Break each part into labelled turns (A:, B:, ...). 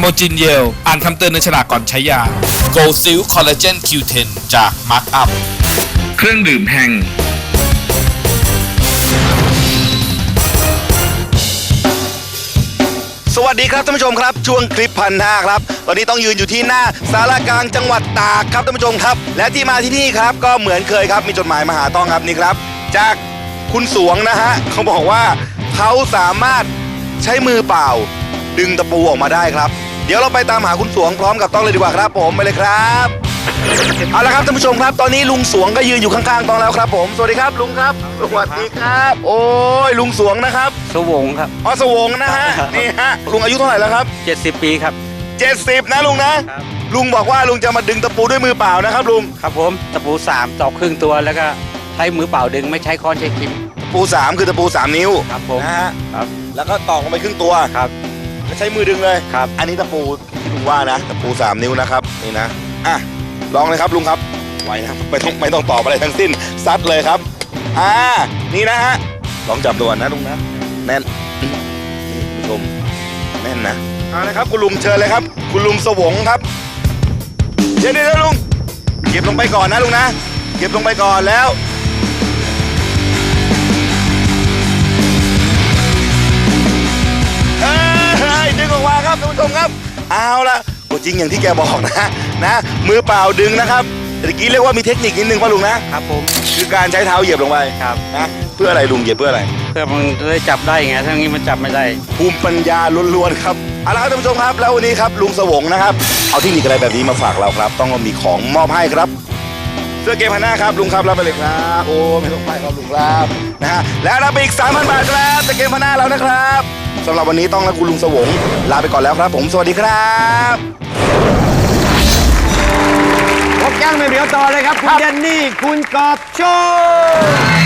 A: โมจินเยล อ่านคำเตือนในฉลากก่อนใช้ยา Go s i l Collagen Q10 จาก Mark Up เครื่องดื่มแห่ง
B: สวัสดีครับท่านผู้ชมครับ ช่วงคลิปพันห้าครับ ตอนนี้ต้องยืนอยู่ที่หน้าสารากลางจังหวัดตากครับท่านผู้ชมครับ และที่มาที่นี่ครับก็เหมือนเคยครับมีจดหมายมาหาต้องครับนี่ครับ จากคุณสวงนะฮะเขาบอกว่าเขาสามารถใช้มือเปล่า ดึงตะปูออกมาได้ครับ เดี๋ยวเราไปตามหาคุณสวงพร้อมกับต้องเลยดีกว่าครับ ผมไปเลยครับ เอาละครับท่านผู้ชมครับ ตอนนี้ลุงสวงก็ยืนอยู่ข้างๆต้องแล้วครับผมสวัสดีครับลุงครับสวัสดีครับ โอ้ยลุงสวงนะครับ
C: สวงครับ
B: อ๋อสวงนะฮะนี่ฮะลุงอายุเท่าไหร่แล้วครับ
C: 70 ปีครับ
B: 70 นะลุงนะ
C: ครับ
B: ลุงบอกว่าลุงจะมาดึงตะปูด้วยมือเปล่านะครับลุง
C: ครับผมตะปูสามตอกครึ่งตัวแล้วก็ใช้มือเปล่าดึงไม่ใช้ค้อนใช้ครีม
B: ตะปู3คือตะปู3นิ้ว
C: ครับผม
B: นะฮะ
C: ครับ
B: แล้วก็ตอกลงไปครึ่งตัว
C: ครับ
B: แล้วใช้มือดึงเลย
C: ครับ
B: อันนี้ตะปูที่ลุงว่านะตะปู3นิ้วนะครับนี่นะอะลองเลยครับลุงครับไหวนะไม่ต้องไม่ต้องตอบอะไรทั้งสิ้นซัดเลยครับอ่านี่นะฮะลองจับดูก่อนนะลุงนะแน่นนี่คุณผู้ชมแน่นนะเอาละครับคุณลุงเชิญเลยครับ คุณลุงสวงครับเดี๋ยวเดี๋ยวลุงเก็บลงไปก่อนนะลุงนะ เก็บลงไปก่อนแล้ว เอาละโอ้จริงอย่างที่แกบอกนะนะมือเปล่าดึงนะครับแต่เมื่อกี้เรียกว่ามีเทคนิคนิดนึงป่ะลุงนะครับ
C: ผม
B: คือการใช้เท้าเหยียบลงไป
C: ครับ
B: นะเพื่ออะไรลุงเหยียบเพื่ออะไร
C: เพื่อมันจะได้จับได้ไงถ้างี้มันจับไม่ได้
B: ภูมิปัญญาล้วนๆครับเอาละครับท่านผู้ชมครับ แล้ววันนี้ครับลุงสวงนะครับ เอาเทคนิคอะไรแบบนี้มาฝากเราครับ ต้องมีของมอบให้ครับเสื้อเกมพันหน้าครับลุงครับรับไปเลยครับโอ้ไม่ต้องไปครับลุงครับนะฮะแล้วรับไปอีก3,000บาทครับเสื้อเกมพันหน้าเรานะครับสำหรับวันนี้ต้องและคุณลุงสวงลาไปก่อนแล้วครับ ผมสวัสดีครับ
D: พบย่างไม่เดี๋ยวต่อเลยครับ คุณเดนนี่คุณกอบโชค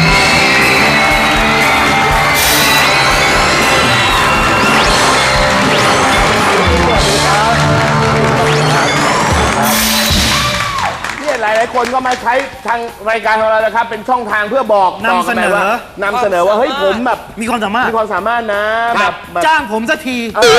D: หลาย ๆ คนก็มาใช้ทางรายการของเรานะครับ เป็นช่องทางเพื่อบอก
E: นำเสนอ
D: บกกัไปว่านำเสนอว่าเฮ้ยผมแบบ
E: มีความสามารถ
D: มีความสามารถนะแบบแบบ
E: จ้างผมสักที
D: เออ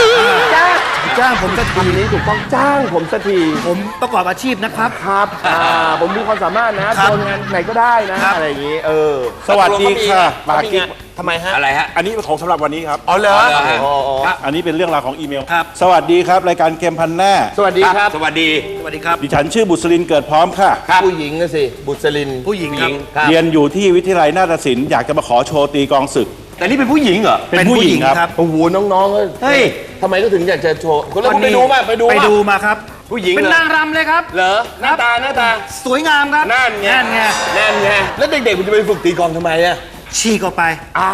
D: จ้าง
E: จ้างผมสักที
D: ทีนี้ถูกต้องจ้างผมสักที
E: ผมประกอบอาชีพนะครับ
D: ครับอ่าผมมีความสามารถนะครับ โดนงานไหนก็ได้นะ อะไรอย่างนี้ เออ
F: สวัสดีค่ะปากิ๊ก
D: ทำไมฮะ
C: อะไรฮะ
F: อันนี้ของสำหรับวันนี้ครับ
D: อ๋อเหรอ
C: เหรอฮะ
D: อ๋ออ๋อ
F: อันนี้เป็นเรื่องราวของอีเมล
E: ครับ
F: สวัสดีครับ รายการเกมพันแน่
D: สวัสดีครับ
C: สวัสดี
E: สวัสดีครับ
F: ดิฉันชื่อบุษรินเกิดพร้อมค่ะ
D: ผู้หญิงนะสิ บุษลิน
E: ผู้หญิงครับ
D: ครับ
F: เรียนอยู่ที่วิทยาลัยนาฏศิลป์ อยากจะมาขอโชว์ตีกลองศึก
D: แต่นี่เป็นผู้หญิงเหรอ
F: เป็นผู้หญิงครับ
D: โอ้โหน้องๆเอ้ย
E: เฮ้ย
D: ทำไมก็ถึงอยากจะโชว์คุณแล้วคุณไปดูมาไปดู
E: ไป
D: มา
E: ดูมาครับ
D: ผู้หญิง
E: เป็น
D: เหรอนา
E: งรำเลยครับ
D: เหรอหน้าตาหน้าตา
E: สวยงามครับ
D: นั่นไง
E: นั่นไง
D: นั่นไงแล้วเด็กๆมันจะไปฝึกตีกลองทำไมอะ
E: ฉีกออกไป
D: อ่า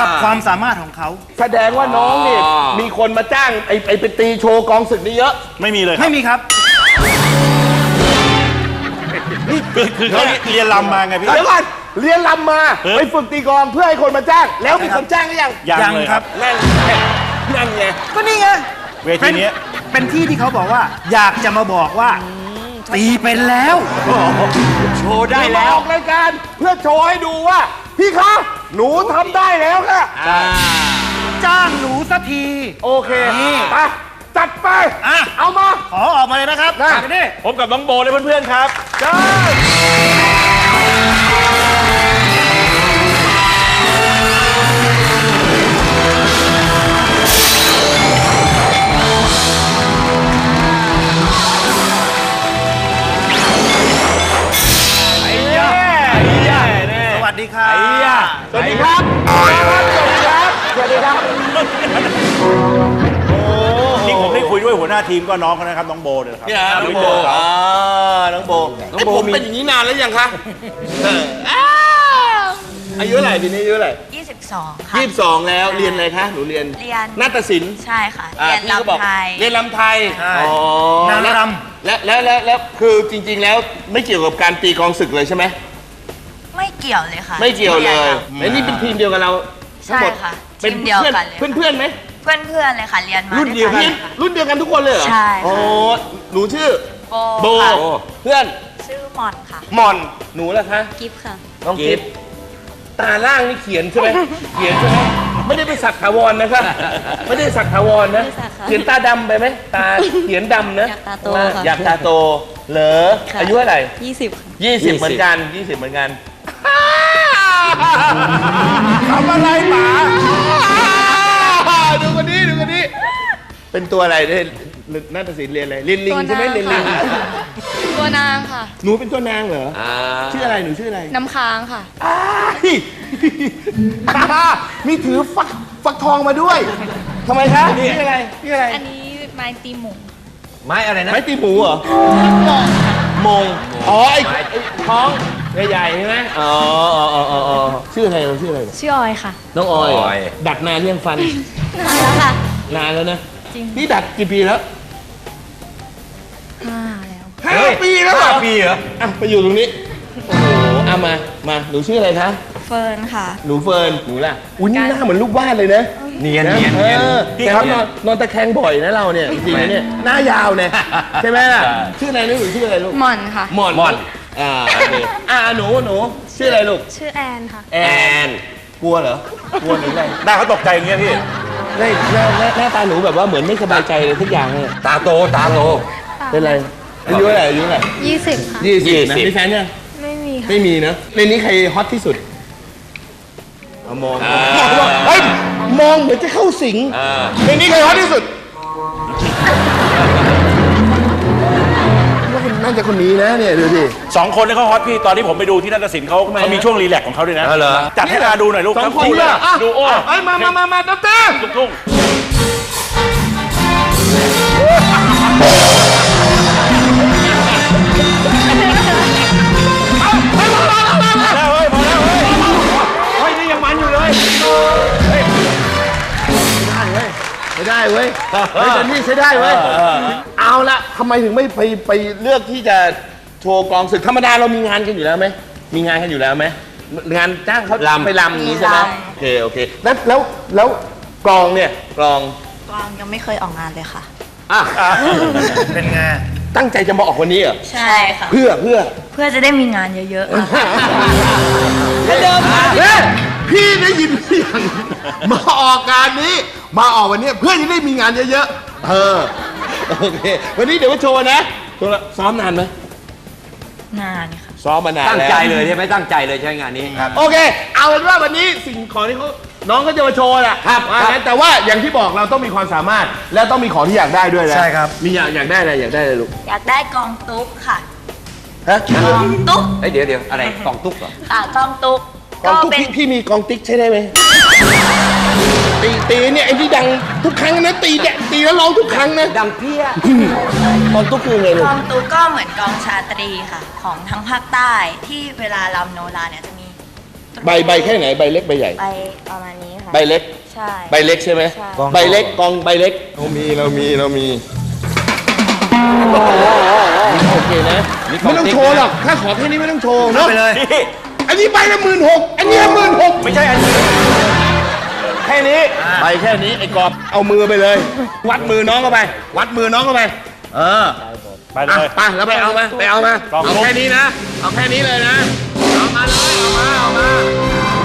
E: กับความสามารถของเขา
D: แสดงว่าน้องเนี่ยมีคนมาจ้างไอ้ไอ้ไปตีโชว์กองศึกนี่เยอะ
F: ไม่มีเลยครับ
E: ไม่มีครับ
F: คือคือเขาเรียนรำมาไงพี่
D: เดี๋ยวก่อน เรียนรำมา
F: เออ
D: ไปฝึกตีกลองเพื่อให้คนมาจ้าง แล้วมีคนจ้างหรือยัง
F: ยังเลยครับ
D: นั่นไงนั่นไง
E: ก็นี่ไง
F: เวทีนี้
E: เป็นที่ที่เขาบอกว่า อยากจะมาบอกว่า ตีเป็นแล้ว
D: โชว์ได้แล้วออกรายการเพื่อโชว์ให้ดูว่า พี่คะหนูทำได้แล้วค่ะ
E: จ้างหนูสักที
D: โอเค
E: นี่
D: ไปจัดไป
E: อะ
D: เอามา
E: ขอออกมาเลยนะครับ
D: นะ
E: มานี่
F: ผมกับน้องโบเลยเพื่อนๆครับ
D: เจ้า สวัสดีครับสวัสดีครับ สวัสดีครับ
F: ที่ผมได้คุยด้วยหัวหน้าทีมก็น้องเขานะครับน้องโบเนี่ยนะครับ
D: น้องโบอ่าน้องโบน้องโบมีเป็นอย่างนี้นานแล้วยังคะอายุเท่าไหร่ปีนี้อายุเท่าไหร่
G: 22 ค่ะ
D: ยี่สิบสองแล้วเรียนอะไรคะหนูเรียน
G: เรียน
D: นาฏศิลป์
G: ใช่ค่ะ
D: อ่า
G: เรียน
D: พี่ก็บอก
G: ลำไทย
D: เรียนลำไทย
E: ใช่
D: อ๋อนา
E: ง
D: แล้ว
E: ร
D: และและและและคือจริง ๆ แล้วไม่เกี่ยวกับการตีกลองศึกเลยใช่ไหม
G: ไม่เกี่ยวเลยค่ะ
D: ไม่เกี่ยวเลย
G: รีน
D: แล้วนี่เป็นทีมเดียวกับเราทั้ง
G: ใช่
D: หมด
G: ค่ะ
D: เป็น
G: ทีมเดียว
D: เพื่อน
G: กันเลย
D: เพื่อนเพื่อนไหม
G: เพื่อนเพื่อนๆเลยค่ะเรียนมา
D: รุ่นเดียวกัน
G: ด้วยค่ะ
D: รุ่นเดียวกันทุกคนเลยเหรอ
G: ใช่ค่ะ
D: โอ้หนูชื่อ
G: โบ
D: โบ
G: ค่ะ
D: เพื่อน
G: ชื่อหมอนค่ะ
D: หมอนหนูล่ะคะ
G: กิฟค่ะ
D: น้องกิฟต์ตาล่างนี่เขียนใช่ไหมเขียนใช่ไหมไม่ได้ไปสักถาวรนะครับไม่ได้สักถาวรนะ
H: ไม่สักค่ะ
D: เขียนตาดำไปไหมตาเขียนดำนะ
H: อยากตาโตค่ะ
D: อยากตาโตเหรอ
H: ค่ะ
D: อายุเท่าไหร่
H: ยี่สิบค่ะ
D: ยี่สิบเหมือนกันยี่สิบเหมือนกัน ทำอะไรหมาดูคนนี้ดูคนนี้เป็นตัวอะไรเนี่ยนาฏศิลป์เรียนอะไรเรียนลิงใช่ไหมเรียนลิง
H: ตัวนางค่ะ
D: หนูเป็นตัวนางเหรอชื่ออะไรหนูชื่ออะไร
H: น้ำค้างค่ะ
D: อ้ายมีถือฟักฟักทองมาด้วยทำไมคะนี่อะไรนี่อะไร
H: อันนี้ไม้ตีหมู
D: ไม้ตีหมูเหรอ มงอ๋อไอ้ไอ้ท้องใหญ่ๆใช่ไหมอ๋ออ๋ออ๋ออ๋ออ๋อชื่ออะไรเราชื่ออะไรเนี่ย
H: ชื่อออยค่ะ
D: น้องออยดัดนานยังฟัน
H: นานแล้วค่ะ
D: นานแล้วนะ
H: จริง
D: นี่ดัดกี่ปีแล้ว
H: ห้าแล้ว
D: ห้าปีแล้วห้าปีเหรออะไปอยู่ตรงนี้ โอ้โหเอามา มาหนูชื่ออะไรคะ
H: เฟิร์นค่ะ
D: หนูเฟิร์นหนูล่ะอุ้ยนี่หน้าเหมือนลูกบ้านเลยนะเนียนเนียนเนียนแต่ว่านอนนอนตะแคงบ่อยนะเราเนี่ยจริงๆนะเนี่ยหน้ายาวเนี่ยใช่ไหมล่ะชื่ออะไรนะหนูชื่ออะไรลูก
H: หม่อนค่ะ
D: หมอนหมอนอ่าโอเคอ่าหนูหนูชื่ออะไรลูก
H: ชื่อแอนค่ะ
D: แอนกลัวเหรอกลัวหรืออะไร
F: หน้าเขาตกใจอย่างเงี้ยพี่
D: หน้าหน้าหน้าหน้าตาหนูแบบว่าเหมือนไม่สบายใจเลยทุกอย่างเลยตาโตตาโตเป็นไรอายุเท่าไหร่อายุเท่าไหร่
H: ยี่สิบค่ะ
D: ยี่สิบนะมีแฟนยัง
H: ไม่มีค่ะ
D: ไม่มีนะในนี้ใครฮอตที่สุด เอามองมองว่าเฮ้ยมองเหมือนจะเข้าสิงในนี้ใครฮอตที่สุดว่าคนน่าจะคนนี้นะเนี่ยดูสิ
F: สองคนนี่เขาฮอตพี่ตอนที่ผมไปดูที่นาฏศิลป์เขาเขามีช่วงรีแลกซ์ของเขาด้วยนะ
D: อ๋อเหรอ
F: จัดให้อาดูหน่อยลูก
D: สอง
F: ทั้
D: คน
F: เล
D: เลยยอะ
F: ดูโอ้
D: เอ้ยมามามามาดอกเตอร์
F: ลูกทุ่ง
D: ไม่ได้เว้ยเฮ้ยแต่นี่ใช้ได้เว้ยเอาละทำไมถึงไม่ไปไปเลือกที่จะโชว์กองศึกธรรมดาเรามีงานกันอยู่แล้วไหมมีงานกันอยู่แล้วไหมงานจ้างเขาไปลำอย่างนี้ใช่ไหม
G: ใช่
D: โอเคโอเคแล้วแล้วแล้วกลองเนี่ยกลอง
G: กวางยังไม่เคยออกงานเลยค่ะ
D: อะ
E: เป็นไง
D: ตั้งใจจะมาออกวันนี้เหรอ
G: ใช่ค่ะ
D: เพื่อเพื่อ
G: เพื่อจะได้มีงานเยอะๆค่ะ
D: เดิมมาพี่ได้ยินหรือยังมาออกงานนี้ มาออกวันนี้เพื่อจะได้มีงานเยอะๆ เออ โอเค วันนี้เดี๋ยวมาโชว์นะตัวละซ้อมนานไหม
G: นานค่ะ
D: ซ้อมมานาน
I: ตั้ง
D: แล้ว
I: ใจเลยใช่ไหมตั้งใจเลยใช่งานนี้ครับ
D: โอเค เอาเป็นว่าวันนี้สิ่งของที่เขาน้องก็จะมาโชว์แหละ
I: ครับ
D: ว่า
I: ครับ
D: งั้นแต่ว่าอย่างที่บอกเราต้องมีความสามารถ แล้วต้องมีของที่อยากได้ด้วยนะ
E: ใช่ครับ
D: มีอยากอยากได้อะไรอยากได้อะไรลูก
G: อยากได้กองตุ๊กค่ะ
D: ฮะ
G: กองตุ๊ก
I: เอ้ยเดี๋ยวเดี๋ยวอะไรกล่องตุ๊กเหรอ
G: ค่ะกองตุ๊ก
D: กอง
G: ก็
D: ตุ๊ก
G: เป็น
D: พี่พี่มีกองติ๊กใช่ได้ไหม ตีตีเนี่ยไอ้ที่ดังทุกครั้งนะตีแดตีแล้วร้องทุกครั้งนะ
I: ดังเพี้ย
D: กองตุ๊กคือไงลู
G: ก
D: ก
G: องตุ๊กก็เหมือนกองชาตรีค่ะ ของทั้งภาคใต้ที่เวลาลำโนราเนี่ยจะมี
D: ใบใบแค่ไหนใบเล็กใบใหญ่
G: ใบประมาณนี้ค่ะ
D: ใบเล็ก
G: ใช่
D: ใบเล็กใช่ไหม
G: ใช่
D: ใบเล็กกองใบเล็กเรามีเรามีเรามี โอเคนะไม่ต้องโชว์หรอกถ้าขอแค่นี้ไม่ต้องโชว์เนาะ
E: ไปเลย
F: พี่
D: อันนี้ใบละหมื่นหกอันนี้หมื่นหก
F: ไม่ใช่อันนี้
D: แค่ นี้ใบแค่นี้ไอ้กอบเอามือไปเลย วัดมือน้องเข้าไป วัดมือน้องเข้าไป เออ
F: ไปเล
D: อะ
F: ย
D: ไปแล้วไปเอามาไปเอามา
F: ลอง
D: เอาแค่นี้นะ เอาแค่นี้เลยนะเอามาเลยเอามาเอามา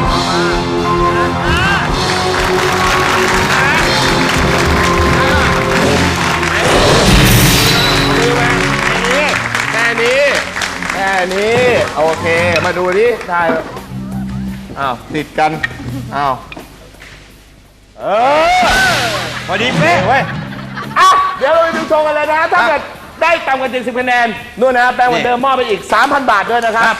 D: เอามาแค่นี้แค่นี้โอเค มาดูดิได้อ้าวติดกัน อ้าว เออ พอดีเป๊ะเว้ยอะเดี๋ยวเราไปดูโชว์กันเลยนะ ถ้าเกิดได้ต่ำกว่า70คะแนนนู่นนะครับแปลว่าเดิมมอบไปอีก 3,000 บาทด้วยนะครับ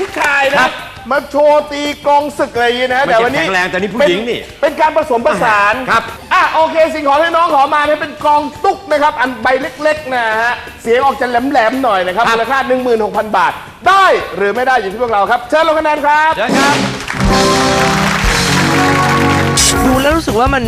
D: ผู้ชายนะมาโชว์ตีกลองศึกอะไรอย่างนี้นะ
I: ไม่
D: แต่
I: ใช่
D: วันนี้
I: แข็งแรงแต่นี่ผู้หญิงนี่
D: เป็นเป็นการผสมผสาน
I: ครับ
D: อะโอเค สิ่งของที่น้องขอมาเนี่ยเป็นกลองตุ๊กนะครับ อันใบเล็กๆนะฮะเสียงออกจะแหลมๆหน่อยนะครับมูลค่า 16,000 บาท ได้หรือไม่ได้อยู่ที่พวกเราครับเชิญลงคะแนนครับ
I: เชิญครับ
J: ดูแล้วรู้สึกว่ามัน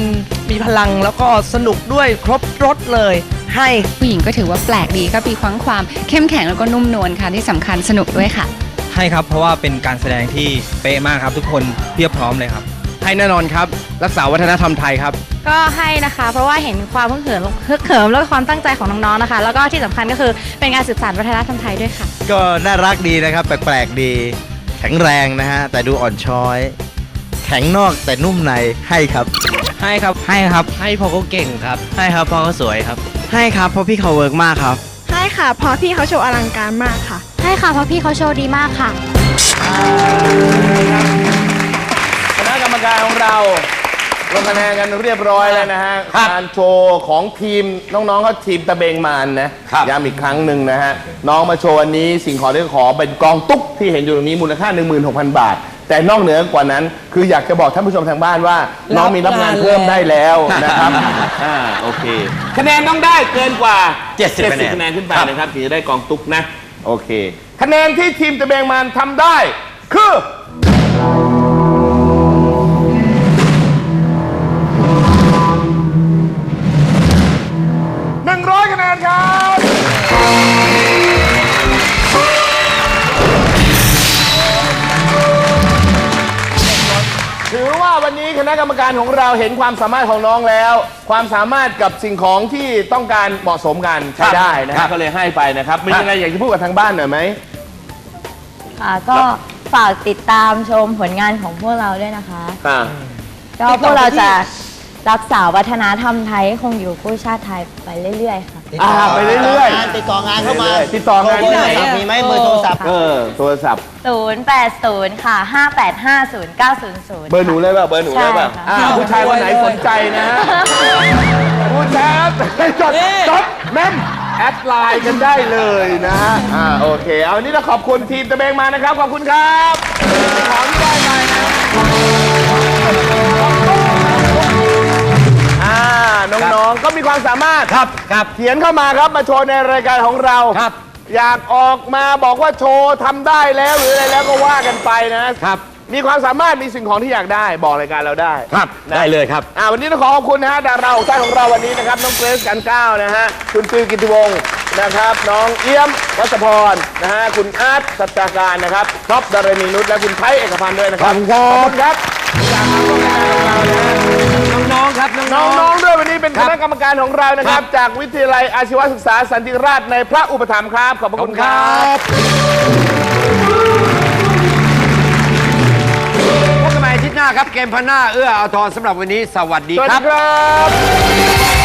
J: มีพลังแล้วก็สนุกด้วยครบรถเลย ให้
H: ผู้หญิงก็ถือว่าแปลกดีก็มีความความเข้มแข็งแล้วก็นุ่มนวลค่ะที่สำคัญสนุกด้วยค่ะ
K: ให้ครับ เพราะว่าเป็นการแสดงที่เป๊ะมากครับทุกคนเพียบพร้อมเลยครับ
E: ให้แน่นอนครับ รักษาวัฒนธรรมไทยครับ
H: ก็ให้นะคะ เพราะว่าเห็นความเพิ่งเขิมฮึกเขิมแล้วก็ความตั้งใจของน้องๆนะคะ แล้วก็ที่สำคัญก็คือเป็นการสืบสานวัฒนธรรมไทยด้วยค่ะ
E: ก็น่ารักดีนะครับ แปลกๆดี แข็งแรงนะฮะ แต่ดูอ่อนช้อย แข็งนอกแต่นุ่มในให้ครับ
K: ให้ครับ ให้ครับ ให้เพราะเขาเก่งครับ ให้ครับเพราะเขาสวยครับ
E: ให้ครับเพราะพี่เขาเวิร์กมากครับ
H: ให้ ค่ะ เพราะพี่เขาโชว์อลังการมากค่ะให้ค่ะเพราะพี่เขาโชว์ดีมากค่ะ
D: คณะกรรมการของเราลงคะแนนกันเรียบร้อยแล้วนะฮะการโชว์ของทีมน้องๆเขาทีมตะเบงมานนะครับย้ำอีกครั้งหนึ่งนะฮะน้องมาโชว์อันนี้สิ่งของที่ขอเป็นกองตุ๊กที่เห็นอยู่ตรงนี้มูลค่า 16,000 บาท แต่นอกเหนือกว่านั้น คืออยากจะบอกท่านผู้ชมทางบ้านว่า น้องมีรับงานเพิ่มได้แล้วนะครับ อ่าโอเค คะแนนต้องได้เกินกว่า
I: 70คะแนน
D: คะแนนขึ้นไปนะครับถึงจะได้กองตุ๊กนะ โอเค คะแนนที่ทีมตะเบงมานทำได้คือ รรมการของเราเห็นความสามารถของน้องแล้ว ความสามารถกับสิ่งของที่ต้องการเหมาะสมกันใช้ได้นะค
I: ครั
D: รับบก็เลยให้ไปนะครับมีอะไรอยากจะพูดกับทางบ้านหน่อยไหม
G: ค่ะก็ฝากติดตามชมผลงานของพวกเราด้วยนะคะ
D: อ่า
G: ก็พวกเราจะ รักษาวัฒนธรรมไทยให้คงอยู่คู่ชาติไทยไปเรื่อย ๆ ค่ะ
D: อ่าไปเรื่อยๆ
E: ติดต่องานเข้ามา
D: ติดต่องานที่ไหน
E: มีไหมเบอร์โทรศัพท์
D: เออโทรศัพท์
G: 080 ค่ะ 5850900
D: เบอร์หนูเลยเปล่าเบอร์หนูเลยเปล่า
G: ใช่ค่ะ
D: อ่าผู้ชายคนไหนสนใจนะฮะผู้ชายจดจดแม่มแอดไลน์กันได้เลยนะฮะอ่าโอเค เอาวันนี้เราขอบคุณทีมตะเบงมานะครับ ขอบคุณครับของที่ได้ไปนะอ่า น้องๆ ก็มีความสามารถ
I: ครับครับ
D: เขียนเข้ามาครับมาโชว์ในรายการของเรา
I: ครับ
D: อยากออกมาบอกว่าโชว์ทำได้แล้วหรืออะไรแล้วก็ว่ากันไปนะ
I: ครับ
D: มีความสามารถมีสิ่งของที่อยากได้บอกรายการเราได้
I: ครับ
D: นะ
I: ได้เลยครับ
D: อ่าวันนี้ต้องขอขอบคุณนะฮะดาราของใต้ของเราวันนี้นะครับน้องเกรซกันก้าวนะฮะคุณฟิวกิติวงศ์นะครับ น้องเอี้ยมวัชพรนะฮะคุณอาร์ตสัจจาการนะครับท็อปดารณีนุชและคุณไทยเอกพันธ์ด้วยนะครับ ขอบคุณครับจากทางรายการของเรานะฮะ
I: น้อง ๆครับน้อง
D: น้องๆด้วยวันนี้เป็นคณะกรรมการของเรานะครับ จากวิทยาลัยอาชีวศึกษาสันติราชในพระอุปถัมภ์ครับขอบพระคุณครับ
I: พบกันใหม่อาทิตย์หน้าครับเกมพันหน้าเอื้อเอาทอนสำหรับวันนี้สวัสดี
D: สวัส
I: ค
D: ดี
I: รับ
D: ครับ